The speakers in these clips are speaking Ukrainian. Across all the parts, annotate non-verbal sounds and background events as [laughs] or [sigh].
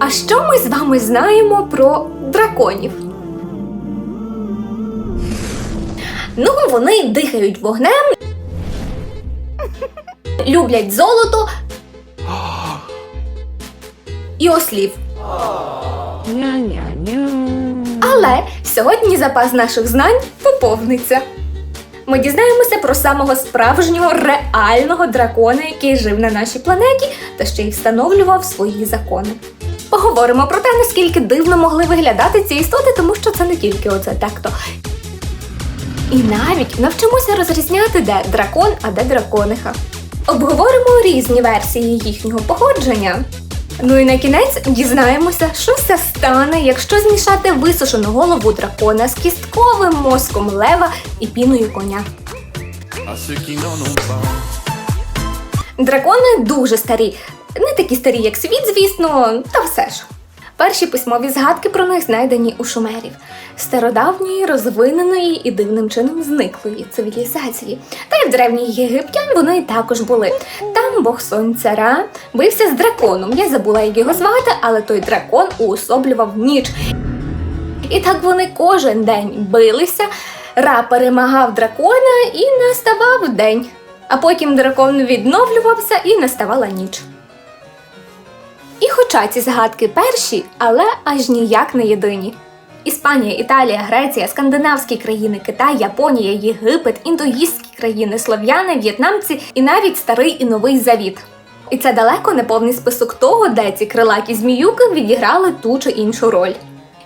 А що ми з вами знаємо про драконів? Ну, вони дихають вогнем, [laughs] люблять золото і ослів. Але сьогодні запас наших знань поповниться. Ми дізнаємося про самого справжнього реального дракона, який жив на нашій планеті та ще й встановлював свої закони. Поговоримо про те, наскільки дивно могли виглядати ці істоти, тому що це не тільки оце так-то. І навіть навчимося розрізняти, де дракон, а де дракониха. Обговоримо різні версії їхнього походження. Ну і на кінець дізнаємося, що все стане, якщо змішати висушену голову дракона з кістковим мозком лева і піною коня. Ont pas. Дракони дуже старі, не такі старі, як світ, звісно, та все ж. Перші письмові згадки про них знайдені у шумерів, стародавньої, розвиненої і дивним чином зниклої цивілізації. Та й в древніх єгиптян вони також були. Там бог сонця Ра бився з драконом. Я забула, як його звати, але той дракон уособлював ніч. І так вони кожен день билися. Ра перемагав дракона і наставав день. А потім дракон відновлювався і наставала ніч. Хоча ці загадки перші, але аж ніяк не єдині. Іспанія, Італія, Греція, скандинавські країни, Китай, Японія, Єгипет, індоїстські країни, слов'яни, в'єтнамці і навіть старий і новий завіт. І це далеко не повний список того, де ці крилаті зміюки відіграли ту чи іншу роль.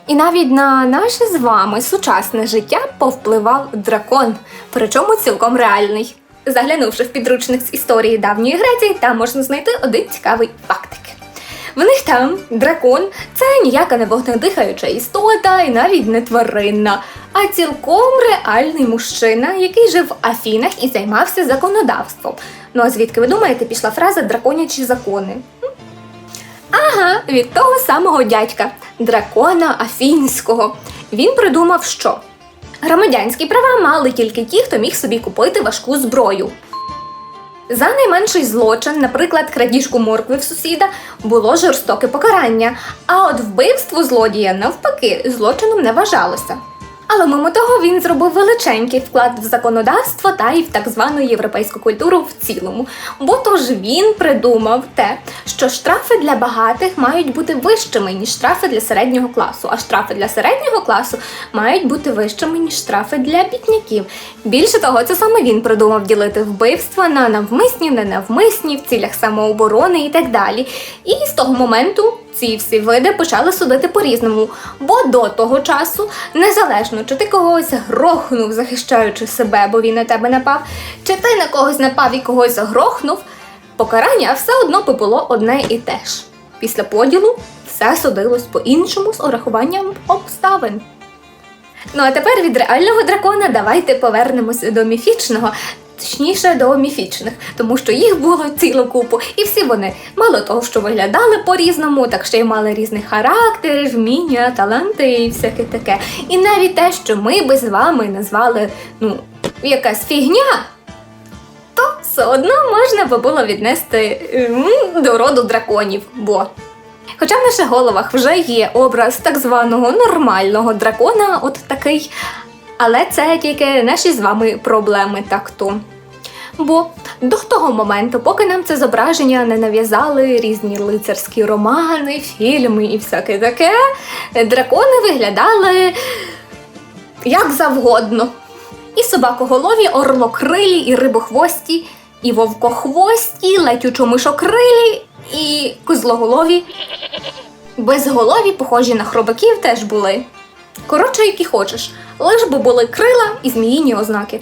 І навіть на наше з вами сучасне життя повпливав дракон, причому цілком реальний. Заглянувши в підручник з історії давньої Греції, там можна знайти один цікавий фактик. В них там дракон це ніяка не вогнедихаюча істота і навіть не тваринна, а цілком реальний мужчина, який жив в Афінах і займався законодавством. Ну а звідки ви думаєте, пішла фраза драконячі закони? Ага, від того самого дядька, дракона Афінського. Він придумав, що громадянські права мали тільки ті, хто міг собі купити важку зброю. За найменший злочин, наприклад, крадіжку моркви в сусіда, було жорстоке покарання, а от вбивство злодія навпаки злочином не вважалося. Але мимо того він зробив величенький вклад в законодавство та й в так звану європейську культуру в цілому. Бо тож він придумав те, що штрафи для багатих мають бути вищими, ніж штрафи для середнього класу, а штрафи для середнього класу мають бути вищими, ніж штрафи для бідняків. Більше того, це саме він придумав ділити вбивства на навмисні, ненавмисні, в цілях самооборони і так далі. І з того моменту ці всі види почали судити по-різному, бо до того часу, незалежно чи ти когось грохнув, захищаючи себе, бо він на тебе напав, чи ти на когось напав і когось грохнув, покарання все одно би було одне і те ж. Після поділу все судилось по-іншому з урахуванням обставин. Ну а тепер від реального дракона давайте повернемося до міфічного. Точніше до міфічних, тому що їх було цілу купу, і всі вони мало того, що виглядали по-різному, так ще й мали різні характери, вміння, таланти і всяке таке. І навіть те, що ми би з вами назвали ну, якась фігня, то все одно можна би було віднести до роду драконів, бо Хоча в наших головах вже є образ так званого нормального дракона, от такий. Але це тільки наші з вами проблеми так то. Бо до того моменту, поки нам це зображення не нав'язали різні лицарські романи, фільми і всяке таке, дракони виглядали як завгодно. І собакоголові, орлокрилі, і рибохвості, і вовкохвості, летючо-мишокрилі, і козлоголові. Безголові, похожі на хробаків, теж були. Коротше, які хочеш, лиш би були крила і зміїні ознаки.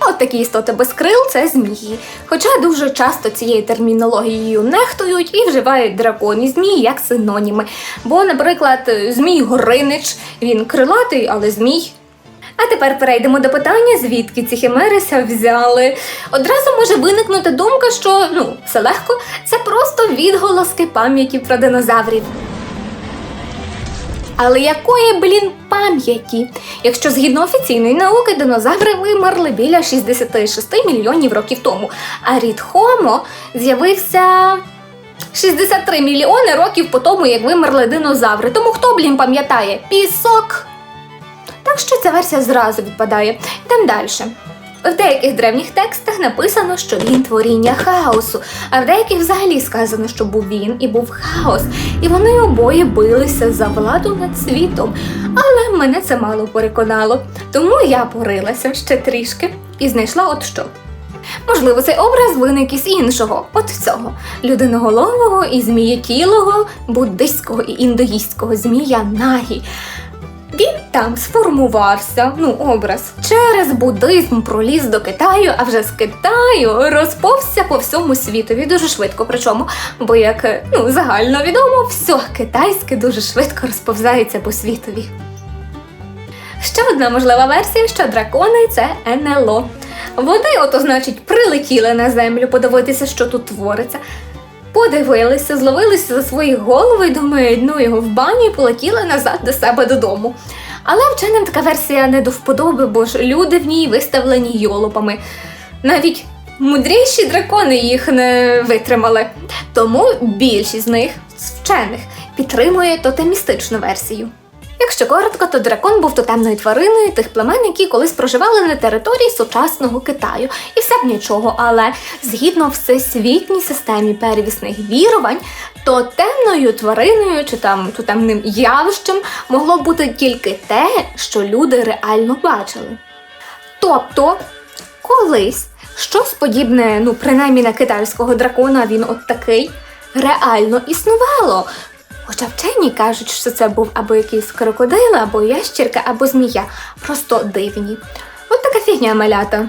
От такі істоти без крил це змії. Хоча дуже часто цією термінологією нехтують і вживають дракон змії як синоніми. Бо, наприклад, змій Горинич, він крилатий, але змій. А тепер перейдемо до питання, звідки ці химерися взяли. Одразу може виникнути думка, що ну, все легко, це просто відголоски пам'яті про динозаврів. Але якої, блін, пам'яті? Якщо згідно офіційної науки динозаври вимерли біля 66 мільйонів років тому, а рід Homo з'явився 63 мільйони років по тому, як вимерли динозаври. Тому хто, блін, пам'ятає? Пісок. Так що ця версія зразу відпадає. Йдемо далі. В деяких древніх текстах написано, що він творіння хаосу, а в деяких взагалі сказано, що був він і був хаос, і вони обоє билися за владу над світом. Але мене це мало переконало, тому я порилася ще трішки і знайшла от що. Можливо, цей образ виник із іншого, от цього людиноголового і змієтілого, буддистського і індуїстського змія Нагі. Він там сформувався, ну, образ, через буддизм проліз до Китаю, а вже з Китаю розповзся по всьому світові дуже швидко. Причому, бо як ну, загально відомо, все китайське дуже швидко розповзається по світові. Ще одна можлива версія, що дракони це НЛО. Вони, ото, значить, прилетіли на землю подивитися, що тут твориться. Подивилися, зловилися за свої голови і думають, ну його в баню і полетіли назад до себе додому. Але вченим така версія не до вподоби, бо ж люди в ній виставлені йолопами. Навіть мудріші дракони їх не витримали. Тому більшість з них, з вчених, підтримує тотемістичну версію. Якщо коротко, то дракон був тотемною твариною тих племен, які колись проживали на території сучасного Китаю. І все б нічого, але згідно всесвітній системі первісних вірувань, тотемною твариною чи там тотемним явищем могло бути тільки те, що люди реально бачили. Тобто, колись щось подібне, ну принаймні на китайського дракона, він от такий, реально існувало. Хоча вчені кажуть, що це був або якийсь крокодил, або ящірка, або змія. Просто дивні. От така фігня малята.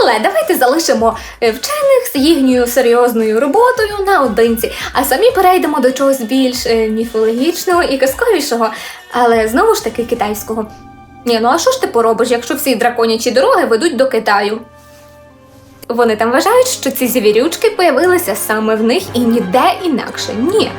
Але давайте залишимо вчених з їхньою серйозною роботою наодинці, а самі перейдемо до чогось більш е, міфологічного і казковішого, але знову ж таки китайського. Ні, ну а що ж ти поробиш, якщо всі драконячі дороги ведуть до Китаю? Вони там вважають, що ці звірючки появилися саме в них і ніде інакше. Ні.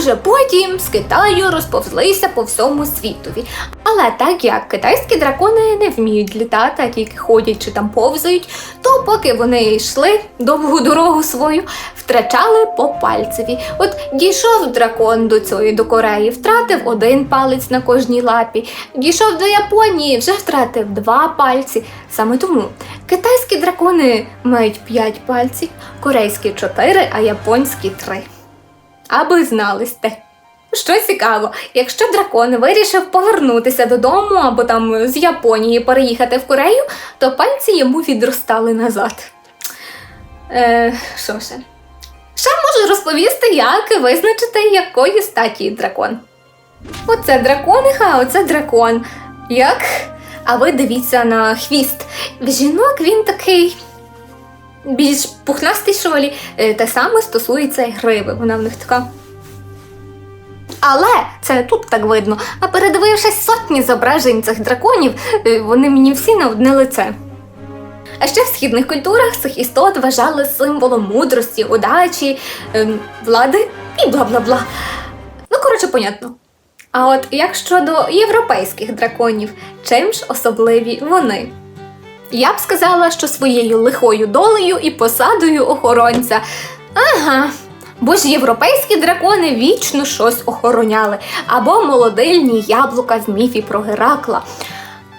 Вже потім з Китаю розповзлися по всьому світові. Але так як китайські дракони не вміють літати, а тільки ходять чи там повзають, то поки вони йшли довгу дорогу свою, втрачали по пальцеві. От дійшов дракон до цієї до Кореї, втратив один палець на кожній лапі. Дійшов до Японії, вже втратив два пальці. Саме тому китайські дракони мають п'ять пальців, корейські чотири, а японські три. Аби знали сте. Що цікаво, якщо дракон вирішив повернутися додому або там з Японії переїхати в Корею, то пальці йому відростали назад. Е, що ще? Ще можу розповісти, як визначити, якої статі дракон. Оце дракониха, а оце дракон. Як? А ви дивіться на хвіст. В жінок він такий більш пухнастий шолі. Е, Те саме стосується і гриви. Вона в них така. Але це тут так видно. А передивившись сотні зображень цих драконів, е, вони мені всі на одне лице. А ще в східних культурах цих істот вважали символом мудрості, удачі, ем, влади і бла бла бла. Ну, коротше, понятно. А от як щодо європейських драконів, чим ж особливі вони? Я б сказала, що своєю лихою долею і посадою охоронця. Ага. Бо ж європейські дракони вічно щось охороняли, або молодильні яблука в міфі про Геракла,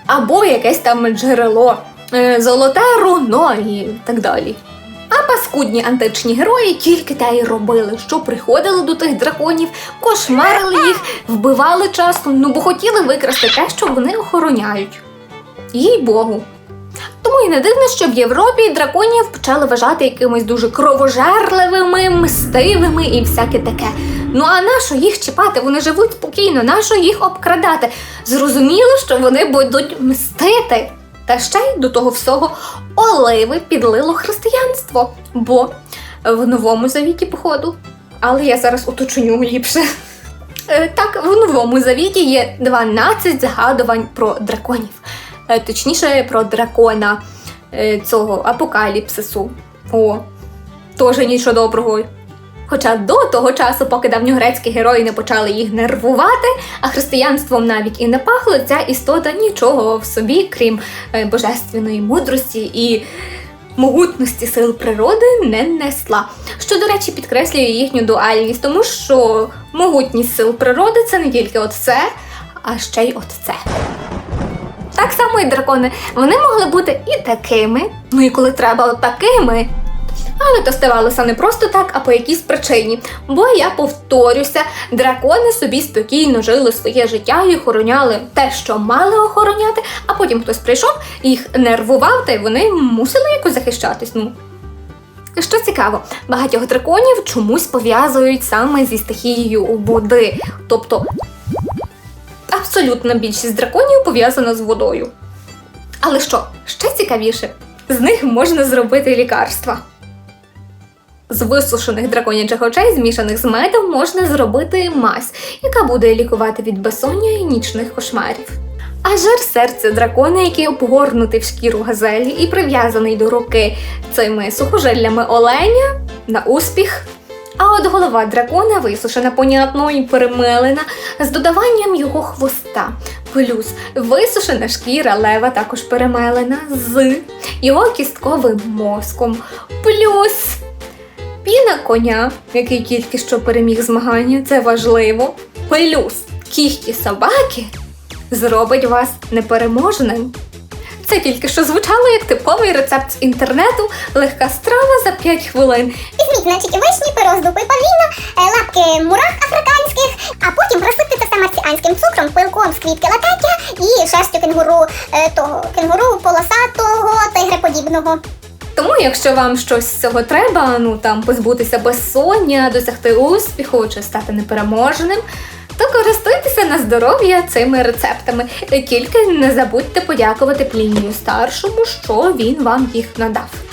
або якесь там джерело, е, золоте руно і так далі. А паскудні античні герої тільки те й робили, що приходили до тих драконів, кошмарили їх, вбивали часом, ну бо хотіли викрасти те, що вони охороняють. Їй Богу. Тому і не дивно, що в Європі драконів почали вважати якимись дуже кровожерливими, мстивими і всяке таке. Ну а нащо їх чіпати? Вони живуть спокійно, нащо їх обкрадати? Зрозуміло, що вони будуть мстити. Та ще й до того всього оливи підлило християнство, бо в новому завіті, походу. Але я зараз уточню ліпше. Е, Так, в новому завіті є 12 згадувань про драконів. Е, Точніше, про дракона е, цього апокаліпсису. О, теж нічого доброго. Хоча до того часу, поки давньогрецькі герої не почали їх нервувати, а християнством навіть і не пахло, ця істота нічого в собі, крім е, божественної мудрості і могутності сил природи не несла. Що, до речі, підкреслює їхню дуальність, тому що могутність сил природи це не тільки от це, а ще й от це. Так само і дракони. Вони могли бути і такими, ну і коли треба, такими. Але то ставалося не просто так, а по якійсь причині. Бо я повторюся, дракони собі спокійно жили своє життя і охороняли те, що мали охороняти, а потім хтось прийшов, їх нервував, та й вони мусили якось захищатись. Ну. Що цікаво, багатьох драконів чомусь пов'язують саме зі стихією води. Тобто абсолютна більшість драконів пов'язана з водою. Але що, ще цікавіше, з них можна зробити лікарства. З висушених драконячих очей, змішаних з медом, можна зробити мазь, яка буде лікувати від безсоння і нічних кошмарів. А жир серця дракона, який обгорнутий в шкіру газелі і прив'язаний до руки цими сухожиллями оленя на успіх. А от голова дракона висушена, понятно, і перемелена з додаванням його хвоста. Плюс висушена шкіра лева також перемелена з його кістковим мозком. Плюс піна коня, який тільки що переміг змагання, це важливо. Плюс кіхті собаки зробить вас непереможним. Це тільки що звучало як типовий рецепт з інтернету, легка страва за 5 хвилин. Візьміть, значить, вишні, пироздупи павліна, е, лапки мурах африканських, а потім просипте це марсіанським цукром, пилком з квітки латаття і шерстю кенгуру, е, того кенгуру полосатого тигреподібного. Тому, якщо вам щось з цього треба, ну там позбутися безсоння, досягти успіху чи стати непереможним, то користуйтеся на здоров'я цими рецептами. Тільки не забудьте подякувати Плінію старшому, що він вам їх надав.